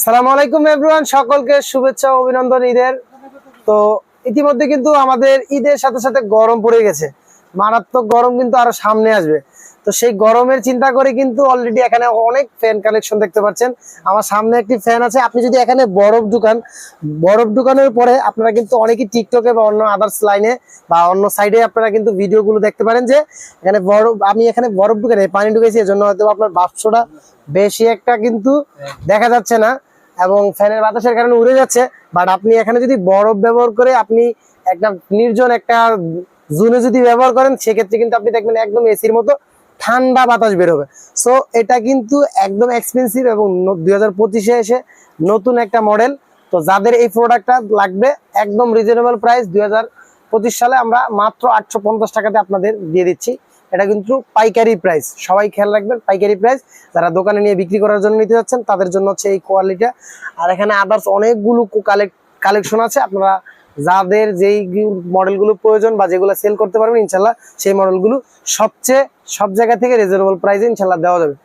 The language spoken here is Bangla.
আসসালামু আলাইকুম এভরিওয়ান সকলকে শুভেচ্ছা অভিনন্দন ঈদের। তো ইতিমধ্যে কিন্তু আমাদের ঈদের সাথে সাথে গরম পড়ে গেছে। মারাত্মক গরম কিন্তু আরও সামনে আসবে। তো সেই গরমের চিন্তা করে কিন্তু অলরেডি এখানে অনেক ফ্যান কালেকশন দেখতে পাচ্ছেন। আমার সামনে একটি ফ্যান আছে। আপনি যদি এখানে বরফ ঢুকান, বরফ ঢুকানোর পরে আপনারা কিন্তু অনেকেই টিকটকে বা অন্য আদার্স লাইনে বা অন্য সাইডে আপনারা কিন্তু ভিডিওগুলো দেখতে পারেন যে এখানে বরফ, আমি এখানে বরফ ঢুকে পানি ঢুকেছি, এজন্য হয়তো আপনার বাষ্পটা বেশি একটা কিন্তু দেখা যাচ্ছে না। এবং ফ্যানের বাতাসের কারণে উড়ে যাচ্ছে বাট আপনি এখানে যদি বরফ ব্যবহার করে আপনি একটা নির্জন একটা জুনে যদি ব্যবহার করেন, সেক্ষেত্রে কিন্তু আপনি দেখবেন একদম এসির মতো ঠান্ডা বাতাস বেরোবে সো এটা কিন্তু একদম এক্সপেন্সিভ এবং দুই হাজার পঁচিশে এসে নতুন একটা মডেল তো যাদের এই প্রোডাক্টটা লাগবে, একদম রিজনেবল প্রাইস দুই হাজার পঁচিশ সালে আমরা মাত্র আটশো পঞ্চাশ টাকাতে আপনাদের দিয়ে দিচ্ছি। এটা কিন্তু পাইকারি প্রাইস সবাই খেয়াল রাখবেন, পাইকারি প্রাইস যারা দোকানে নিয়ে বিক্রি করার জন্য নিতে যাচ্ছেন, তাদের জন্য হচ্ছে এই কোয়ালিটিটা আর এখানে আদার্স অনেকগুলো কালেকশন আছে। আপনারা যাদের যেই মডেলগুলো প্রয়োজন বা যেগুলো সেল করতে পারবেন, ইনশাল্লাহ সেই মডেলগুলো সবচেয়ে সব জায়গা থেকে রিজনেবল প্রাইসে ইনশাল্লাহ দেওয়া যাবে।